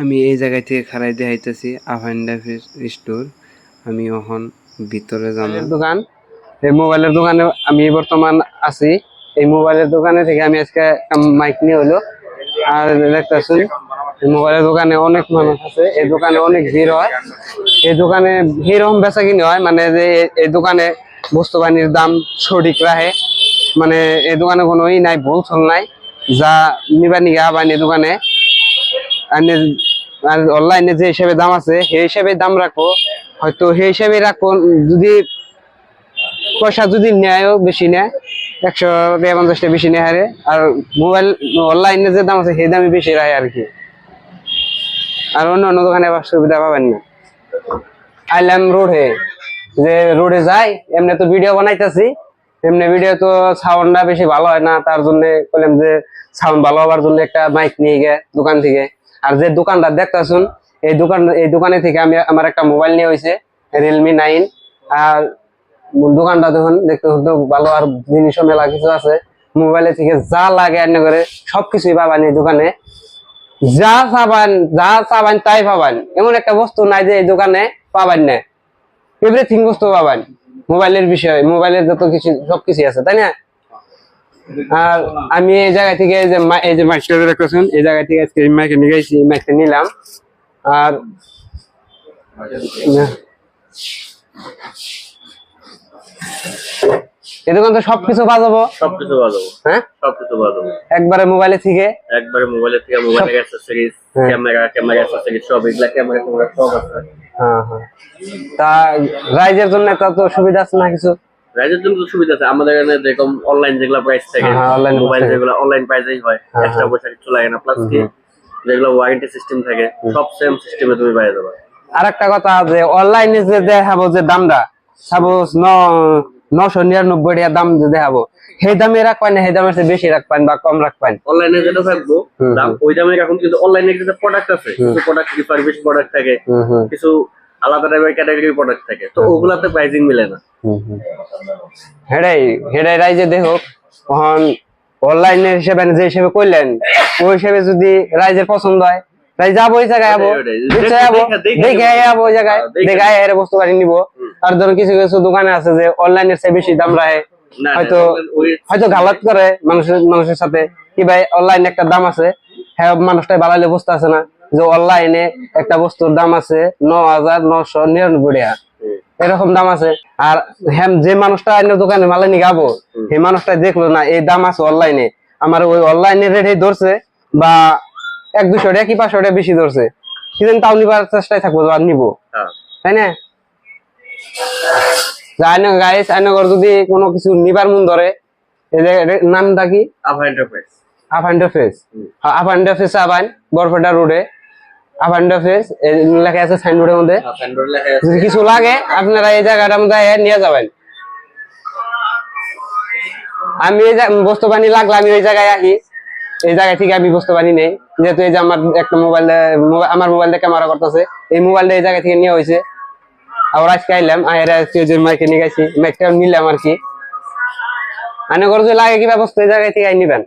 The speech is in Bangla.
আমি এই জায়গা থেকে খারাই দেখাইতেছি আভান্ডা স্টোর আমি এখন ভিতরে যাব। দোকান? এই মোবাইলের দোকানে আমি বর্তমান আছি। এই মোবাইলের দোকানে থেকে আমি আজকে মাইক নিয়ে হলো। আর দেখতেছুন, এই মোবাইলের দোকানে অনেক মানুষ আছে। এই দোকানে অনেক ভিড় হয়। এই দোকানে এরকম বেচা কিনে হয়। মানে যে এই দোকানে বস্তু বাহিনীর দাম সঠিক রাখে। মানে এই দোকানে কোনো ই নাই ভুল নাই। যা নিবা নিগা বাহিনী দোকানে। আর অনলাইনে যে হিসেবে দাম আছে, সেই হিসেবে দাম রাখো হয়তো সেই হিসেবে রাখো যদি পয়সা যদি নেয়ও বেশি নেয়, একশো টাকা পঞ্চাশ বেশি নেয় হারে। আর মোবাইল অনলাইনে যে দাম আছে, সেই দামই বেশি রাখে আর কি আর অন্য অন্য দোকানে আবার সুবিধা পাবেন না। আইলাম রোডে। যে রোডে যাই, এমনি তো ভিডিও বানাইতেছি। এমনি ভিডিও তো সাউন্ডটা বেশি ভালো হয় না, তার জন্য বললাম যে সাউন্ড ভালো হওয়ার জন্য একটা মাইক নিয়ে গে দোকান থেকে। আর যে দোকানটা দেখতেছুন, এই দোকান, এই দোকানে থেকে আমি, আমার একটা মোবাইল নিয়ে হয়েছে রিয়েলমি নাইন আর দোকানটা দেখুন, দেখতে তো ভালো, আর জিনিসও মেলা কিছু আছে। মোবাইলে থেকে যা লাগে এনে করে সবকিছুই পাবান এই দোকানে। যা চাবান যা চাবান তাই পাবান। এমন একটা বস্তু নাই যে এই দোকানে পাবান না। এভরিথিং বস্তু পাবান। মোবাইলের বিষয়, মোবাইলের যত কিছু সবকিছু আছে, তাই না? আর আমি এই জায়গা থেকে এই যে এই যে মাইকটা দেখতেছেন এই জায়গা থেকে আজকে এই মাইকে নিয়ে গেছি মাইকটা নিলাম। আর এই দোকান তো সবকিছু বাজাবো। সবকিছু বাজাবো। হ্যাঁ? সবকিছু বাজাবো। একবারে মোবাইলে থেকে? একবারে থেকে অ্যাক্সেসরিজ হ্যাঁ। ক্যামেরা ক্যামেরা অ্যাক্সেসরিজ সব এগুলা ক্যামেরা ক্যামেরা সব আছে। হ্যাঁ হ্যাঁ। তা রাইজের জন্য তা তো সুবিধা আছে না কিছু? রাইজের জন্য তো সুবিধা আছে। আমাদের এখানে যেরকম অনলাইন যেগুলো প্রাইস থাকে হ্যাঁ, মোবাইল যেগুলো অনলাইন প্রাইসেই হয় হ্যাঁ, এক্সট্রা পয়সা কিছু লাগে না। প্লাস কি যেগুলো ওয়ারেন্টি সিস্টেম থাকে সব সেম সিস্টেমে তুমি পাই যাবে কথা যে অনলাইনে যে দেখাবো যে দামটা সাপোজ ন নশো নিরানব্বই টাকা দাম যে দেখাবো সেই দামে রাখবেন সেই দামের চেয়ে বেশি রাখবেন বা কম রাখবেন? অনলাইনে যেটা থাকব দাম ওই দামে এখন কিন্তু অনলাইনে কিছু প্রোডাক্ট আছে কিছু প্রোডাক্ট রিফারবিশ প্রোডাক্ট থাকে কিছু আলাদা টাইপের ক্যাটাগরি প্রোডাক্ট থাকে। তো ওগুলাতে প্রাইসিং মিলে না। হেডাই হেডাই রাইজে দেখো তখন অনলাইনের হিসেবে যে হিসেবে ওই হিসেবে যদি রাইজের পছন্দ হয় রাইজ যাব ওই জায়গায় যাব যাব দেখে- যাব ওই জায়গায় দেখে- এর বস্তু বাড়ি নিবো। আর ধরুন কিছু কিছু দোকানে আছে যে অনলাইনের চেয়ে বেশি দাম রাখে। হয়তো হয়তো গালাত করে মানুষের মানুষের সাথে। কি ভাই অনলাইনে একটা দাম আছে। হ্যাঁ মানুষটাই বাড়াইলে বুঝতে আছে না। যে অনলাইনে একটা বস্তুর দাম আছে ন হাজার নশো নিরানব্বই টাকা। এরকম দাম আছে। আর হ্যাঁ যে মানুষটা অন্য দোকানে মালানি গাবো সেই মানুষটা দেখল না এই দাম আছে অনলাইনে। আমার ওই অনলাইনে রেটে ধরছে বা এক দুশো টাকা কি পাঁচশো টাকা বেশি ধরছে। কিন্তু তাও নিবার চেষ্টায় থাকব আর নিবো। হ্যাঁ। তাই না? গাইস আইনগর যদি কোনো কিছু নিবার মন ধরে নামটা কি? আভা এন্টারপ্রাইজ আফান্ডা ফেস আফান্ডা ফেস আবান বরপেটা রোডে। আফান্ডা ফেস লেখা আছে সাইনবোর্ডের মধ্যে। যদি কিছু লাগে আপনারা এই জায়গাটার মধ্যে নিয়ে যাবেন। আমি এই বস্তু বানি লাগলে আমি ওই জায়গায় আসি। এই জায়গা থেকে আমি বস্তু বানি নেই। যেহেতু এই যে আমার একটা মোবাইল আমার মোবাইল দিয়ে ক্যামেরা করতেছে এই মোবাইলটা এই জায়গা থেকে নিয়ে হয়েছে। আবার আজকে আইলাম আয়ের যে মাইকে নিয়ে গেছি। মাইকটা নিলাম আর কি। আনে করে লাগে কি ব্যবস্থা এই জায়গা থেকে আই নিবেন?